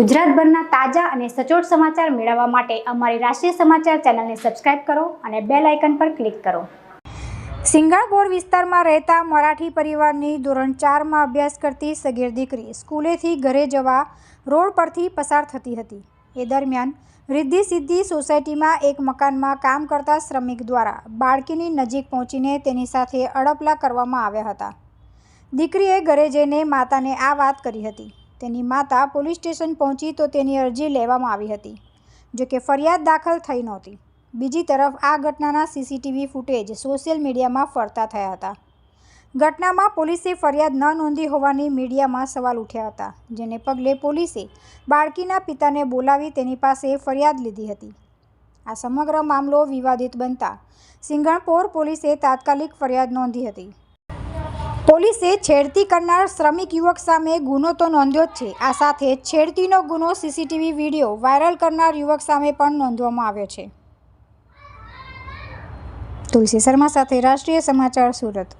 ગુજરાતભરના તાજા અને સચોટ સમાચાર મેળવવા માટે અમારી રાષ્ટ્રીય સમાચાર ચેનલને સબસ્ક્રાઇબ કરો અને બેલ આઇકન પર ક્લિક કરો. સિંગાણપોર વિસ્તારમાં રહેતા મરાઠી પરિવારની ધોરણ ચારમાં અભ્યાસ કરતી સગીર દીકરી સ્કૂલેથી ઘરે જવા રોડ પરથી પસાર થતી હતી. એ દરમિયાન રિદ્ધિ સિદ્ધિ સોસાયટીમાં એક મકાનમાં કામ કરતા શ્રમિક દ્વારા બાળકીની નજીક પહોંચીને તેની સાથે અડપલા કરવામાં આવ્યા હતા. દીકરીએ ઘરે જઈને માતાને આ વાત કરી હતી. તેની માતા પોલીસ સ્ટેશન પહોંચી તો તેની અરજી લેવામાં આવી હતી જોકે ફરિયાદ દાખલ થઈ નહોતી. બીજી તરફ આ ઘટનાના સીસીટીવી ફૂટેજ સોશિયલ મીડિયામાં ફરતા થયા હતા. ઘટનામાં પોલીસે ફરિયાદ ન નોંધી હોવાની મીડિયામાં સવાલ ઉઠ્યા હતા, જેને પગલે પોલીસે બાળકીના પિતાને બોલાવી તેની પાસે ફરિયાદ લીધી હતી. આ સમગ્ર મામલો વિવાદિત બનતા સિંગણપોર પોલીસે તાત્કાલિક ફરિયાદ નોંધી હતી. પોલીસે છેડતી કરનાર શ્રમિક યુવક સામે ગુનો તો નોંધ્યો જ છે. આ સાથે છેડતીનો ગુનો સીસીટીવી વીડિયો વાયરલ કરનાર યુવક સામે પણ નોંધવામાં આવ્યો છે. તુલસી શર્મા સાથે રાષ્ટ્રીય સમાચાર સુરત.